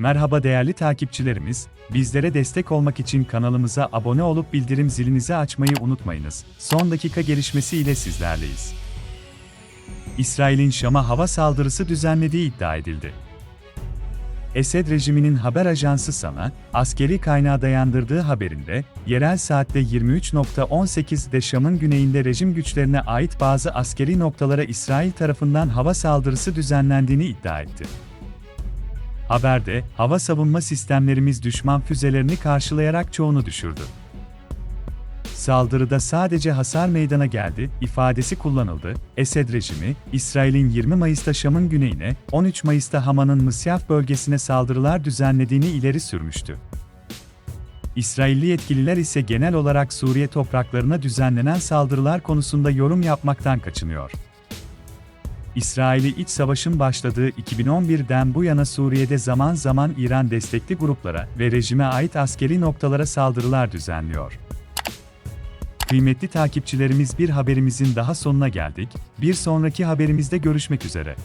Merhaba değerli takipçilerimiz, bizlere destek olmak için kanalımıza abone olup bildirim zilinizi açmayı unutmayınız. Son dakika gelişmesi ile sizlerleyiz. İsrail'in Şam'a hava saldırısı düzenlediği iddia edildi. Esed rejiminin haber ajansı Sana, askeri kaynağı dayandırdığı haberinde, yerel saatte 23.18'de Şam'ın güneyinde rejim güçlerine ait bazı askeri noktalara İsrail tarafından hava saldırısı düzenlendiğini iddia etti. Haberde, hava savunma sistemlerimiz düşman füzelerini karşılayarak çoğunu düşürdü. Saldırıda sadece hasar meydana geldi, ifadesi kullanıldı. Esed rejimi, İsrail'in 20 Mayıs'ta Şam'ın güneyine, 13 Mayıs'ta Haman'ın Mısyaf bölgesine saldırılar düzenlediğini ileri sürmüştü. İsrailli yetkililer ise genel olarak Suriye topraklarına düzenlenen saldırılar konusunda yorum yapmaktan kaçınıyor. İsrail'i iç savaşın başladığı 2011'den bu yana Suriye'de zaman zaman İran destekli gruplara ve rejime ait askeri noktalara saldırılar düzenliyor. Kıymetli takipçilerimiz bir haberimizin daha sonuna geldik. Bir sonraki haberimizde görüşmek üzere.